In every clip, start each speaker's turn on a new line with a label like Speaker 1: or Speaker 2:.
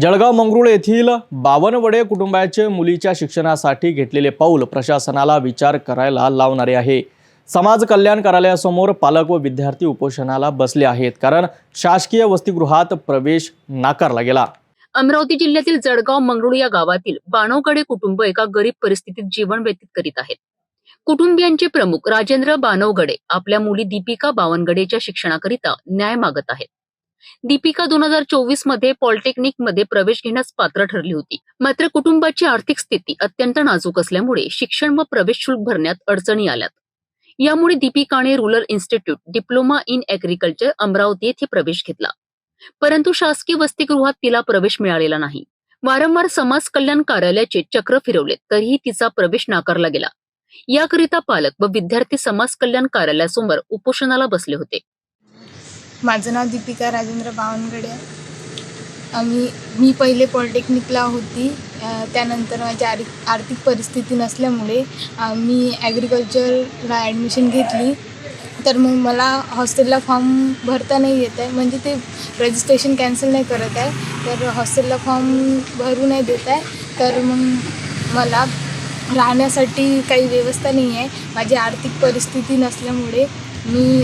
Speaker 1: जळगाव मंगरुळ येथील बावनवडे कुटुंबाचे मुलीच्या शिक्षणासाठी घेतलेले पाऊल प्रशासनाला विचार करायला लावणारे आहे. समाज कल्याण कार्यालयासमोर पालक व विद्यार्थी उपोषणाला बसले आहेत कारण शासकीय वसतिगृहात प्रवेश नाकारला गेला.
Speaker 2: अमरावती जिल्ह्यातील जळगाव मंगरुळ या गावातील बाणवगडे कुटुंब एका गरीब परिस्थितीत जीवन व्यतीत करीत आहेत. कुटुंबियांचे प्रमुख राजेंद्र बानवगडे आपल्या मुली दीपिका बावनगडेच्या शिक्षणाकरिता न्याय मागत आहेत. दीपिका दोन हजार चोवीसमध्ये पॉलिटेक्निकमध्ये प्रवेश घेण्यास पात्र ठरली होती. मात्र कुटुंबाची आर्थिक स्थिती अत्यंत नाजूक असल्यामुळे शिक्षण व प्रवेश शुल्क भरण्यात अडचणी आल्यात. यामुळे दीपिकाने rural institute diploma in agriculture Amravati येथे प्रवेश घेतला. परंतु शासकीय वसतिगृहात तिला प्रवेश मिळालेला नाही. वारंवार समाज कल्याण कार्यालयाचे चक्र फिरवले तरीही तिचा प्रवेश नाकारला गेला. याकरिता पालक व विद्यार्थी समाज कल्याण कार्यालयासमोर उपोषणाला बसले होते.
Speaker 3: माझं नाव दीपिका राजेंद्र बावनगडे आहे. आम्ही मी पहिले पॉलिटेक्निकला होती. त्यानंतर माझी आर आर्थिक परिस्थिती नसल्यामुळे मी ॲग्रिकल्चरला ॲडमिशन घेतली. तर मग मला हॉस्टेलला फॉर्म भरता नाही येत आहे. म्हणजे ते रजिस्ट्रेशन कॅन्सल नाही करत आहे. तर हॉस्टेलला फॉर्म भरू नाही देत आहे. तर मग मला राहण्यासाठी काही व्यवस्था नाही आहे. माझी आर्थिक परिस्थिती नसल्यामुळे मी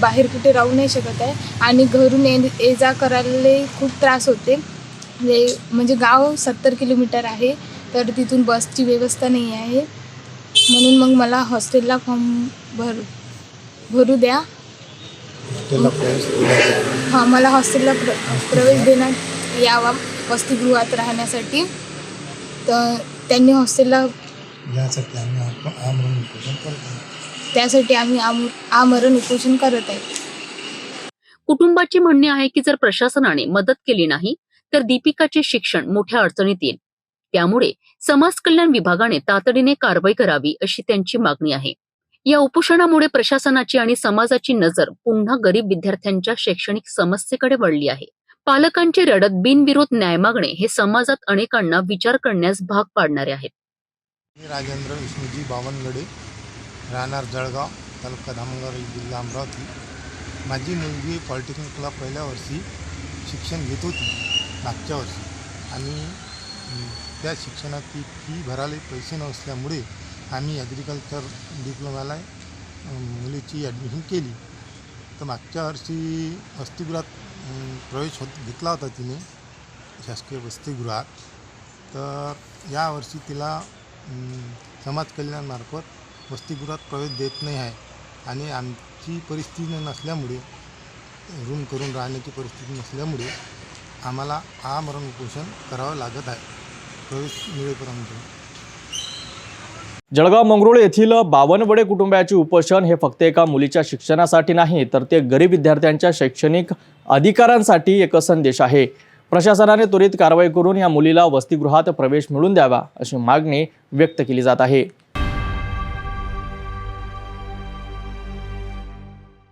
Speaker 3: बाहेर कुठे राहू नाही शकत आहे. आणि घरून ये ये जा करायला खूप त्रास होते. म्हणजे म्हणजे गाव सत्तर किलोमीटर आहे तर तिथून बसची व्यवस्था नाही आहे. म्हणून मग मला हॉस्टेलला फॉर्म भर भरू द्या. हां मला हॉस्टेलला प्र प्रवेश देण्यात यावा वसतिगृहात राहण्यासाठी. तर त्यांनी हॉस्टेलला
Speaker 4: यासाठी आम्ही आमरण
Speaker 3: त्यासाठी आम्ही आम आमरण उपोषण करत आहे.
Speaker 2: कुटुंबाचे म्हणणे आहे की जर प्रशासनाने मदत केली नाही तर दीपिकाचे शिक्षण मोठ्या अडचणीत येईल. त्यामुळे समाज कल्याण विभागाने तातडीने कारवाई करावी अशी त्यांची मागणी आहे. या उपोषणामुळे प्रशासनाची आणि समाजाची नजर पुन्हा गरीब विद्यार्थ्यांच्या शैक्षणिक समस्येकडे वळली आहे. पालकांचे रडत बिनविरोध न्याय मागणे हे समाजात अनेकांना विचार करण्यास भाग पाडणारे आहेत.
Speaker 4: मी राजेंद्र विष्णूजी बावनगडे. राहणार जळगाव तालुका धामणगाव जिल्हा अमरावती. माझी मुलगी पॉलिटेक्निकला पहिल्या वर्षी शिक्षण घेत होती मागच्या वर्षी. आणि त्या शिक्षणाची फी भरायला पैसे नसल्यामुळे आम्ही ॲग्रिकल्चर डिप्लोमाला मुलीची ॲडमिशन केली. तर मागच्या वर्षी वसतिगृहात प्रवेश होत घेतला होता तिने शासकीय वसतिगृहात. तर यावर्षी तिला समाज कल्याणमार्फत वसतिगृहात प्रवेश देत नाही आहे. आणि आमची परिस्थिती नसल्यामुळे रूम करून राहण्याची परिस्थिती नसल्यामुळे आम्हाला आमरण उपोषण करावं लागत आहे. प्रवेश मिळेपर्यंत
Speaker 1: जळगाव मंगरुळ येथील बावनवडे कुटुंबाचे उपोषण हे फक्त एका मुलीच्या शिक्षणासाठी नाही तर ते गरीब विद्यार्थ्यांच्या शैक्षणिक अधिकारांसाठी एक संदेश आहे. प्रशासनाने त्वरित कारवाई करून या मुलीला वसतिगृहात प्रवेश मिळून द्यावा अशी मागणी व्यक्त केली जात आहे.